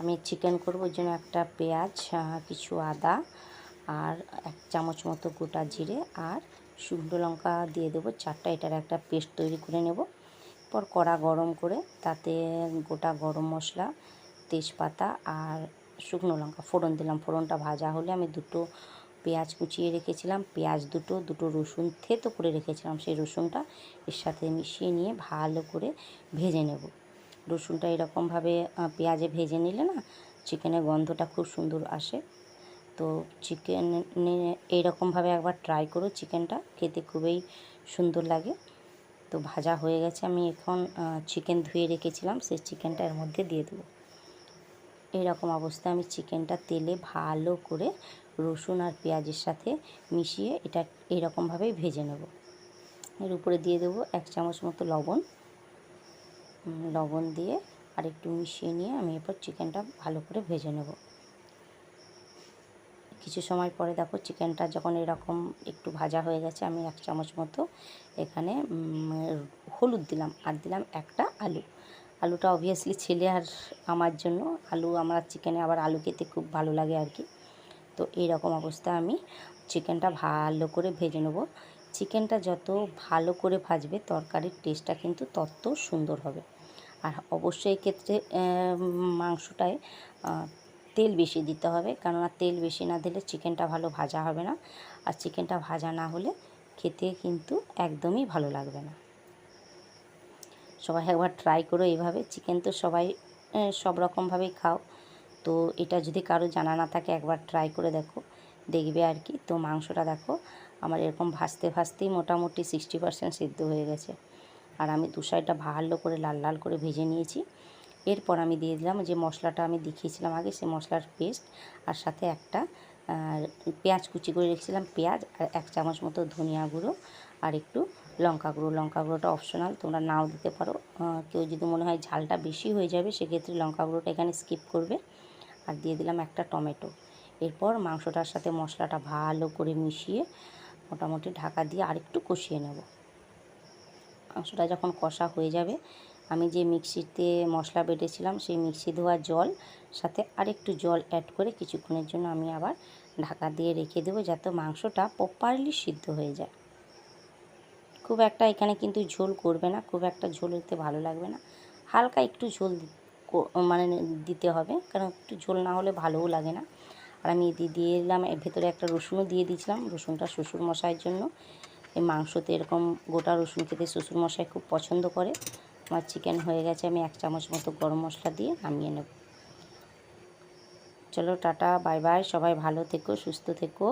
আমি চিকেন করব ওই জন্য একটা পেঁয়াজ কিছু আদা আর এক চামচ মতো গোটা জিরে আর শুকনো লঙ্কা দিয়ে দেবো, চারটা, এটার একটা পেস্ট তৈরি করে নেব। পর কড়া গরম করে তাতে গোটা গরম মশলা, তেজপাতা আর শুকনো লঙ্কা, ফোড়ন দিলাম। ফোড়নটা ভাজা হলে আমি দুটো পেঁয়াজ কুচিয়ে রেখেছিলাম। পেঁয়াজ দুটো দুটো রসুন থেতো করে রেখেছিলাম। সেই রসুনটা এর সাথে মিশিয়ে নিয়ে ভালো করে ভেজে নেব। রসুনটা এরকমভাবে পেঁয়াজে ভেজে নিলে না চিকেনের গন্ধটা খুব সুন্দর আসে। তো চিকেন এইরকমভাবে একবার ট্রাই করো চিকেনটা খেতে খুবই সুন্দর লাগে। তো ভাজা হয়ে গেছে, আমি এখন চিকেন ধুয়ে রেখেছিলাম, সেই চিকেনটা এর মধ্যে দিয়ে দেবো। এইরকম অবস্থায় আমি চিকেনটা তেলে ভালো করে রসুন আর পেঁয়াজের সাথে মিশিয়ে এটা এইরকমভাবেই ভেজে নেব। এর উপরে দিয়ে দেবো এক চামচ মতো লবণ। লবণ দিয়ে আর একটু মিশিয়ে নিয়ে আমি এরপর চিকেনটা ভালো করে ভেজে নেব। কিছু সময় পরে দেখো চিকেনটা যখন এরকম একটু ভাজা হয়ে গেছে, আমি এক চামচ মতো এখানে হলুদ দিলাম আর দিলাম একটা আলু। আলুটা অবভিয়াসলি ছেলে আর আমার জন্য। আলু আমার চিকেনে আবার আলু খেতে খুব ভালো লাগে আর কি। তো এইরকম অবস্থায় আমি চিকেনটা ভালো করে ভেজে নেব। চিকেনটা যত ভালো করে ভাজবে, তরকারির টেস্টটা কিন্তু তত সুন্দর হবে। আর অবশ্যই ক্ষেত্রে মাংসটায় তেল বেশি দিতে হবে। কেননা তেল বেশি না দিলে চিকেনটা ভালো ভাজা হবে না। আর চিকেনটা ভাজা না হলে খেতে কিন্তু একদমই ভালো লাগবে না। সবাই একবার ট্রাই করো এইভাবে। চিকেন তো সবাই সব রকমভাবেই খাও। তো এটা যদি কারও জানা না থাকে, একবার ট্রাই করে দেখো। দেখবে আর কি। তো মাংসটা দেখো, আমার এরকম ভাজতে ভাজতেই মোটামুটি সিক্সটি পার্সেন্ট সিদ্ধ হয়ে গেছে। আর আমি দু সাইডটা ভালো করে লাল লাল করে ভেজে নিয়েছি। এরপর আমি দিয়ে দিলাম যে মশলাটা আমি দেখিয়েছিলাম আগে, সে মশলার পেস্ট আর সাথে একটা পেঁয়াজ কুচি করে রেখেছিলাম, পেঁয়াজ আর এক চামচ মতো ধনিয়া গুঁড়ো আর একটু লঙ্কা গুঁড়ো। লঙ্কা গুঁড়োটা অপশনাল তোমরা নাও দিতে পারো। কেউ যদি মনে হয় ঝালটা বেশি হয়ে যাবে, সেক্ষেত্রে লঙ্কা গুঁড়োটা এখানে স্কিপ করবে। আর দিয়ে দিলাম একটা টমেটো। এরপর মাংসটার সাথে মশলাটা ভালো করে মিশিয়ে মোটামুটি ঢাকা দিয়ে আরেকটু কষিয়ে নেব। মাংসটা যখন কষা হয়ে যাবে, আমি যে মিক্সিতে মশলা বেটেছিলাম, সেই মিক্সি ধোয়া জল সাথে আরেকটু জল অ্যাড করে কিছুক্ষণের জন্য আমি আবার ঢাকা দিয়ে রেখে দেবো যাতে মাংসটা প্রপারলি সিদ্ধ হয়ে যায়। খুব একটা এখানে কিন্তু ঝোল করবে না, খুব একটা ঝোল হতে ভালো লাগবে না। হালকা একটু ঝোল মানে দিতে হবে, কারণ একটু ঝোল না হলে ভালোও লাগে না। আর আমি দিয়ে দিলাম, এর ভেতরে একটা রসুনও দিয়ে দিয়েছিলাম, রসুনটা শ্বশুর মশাইয়ের জন্য। এই মাংসতে এরকম গোটা রসুন খেতে শ্বশুর মশাই খুব পছন্দ করে। আমার চিকেন হয়ে গেছে, আমি এক চামচ মতো গরম মশলা দিয়ে নামিয়ে নেব। চলো, টাটা, বাই বাই, সবাই ভালো থেকো, সুস্থ থেকো।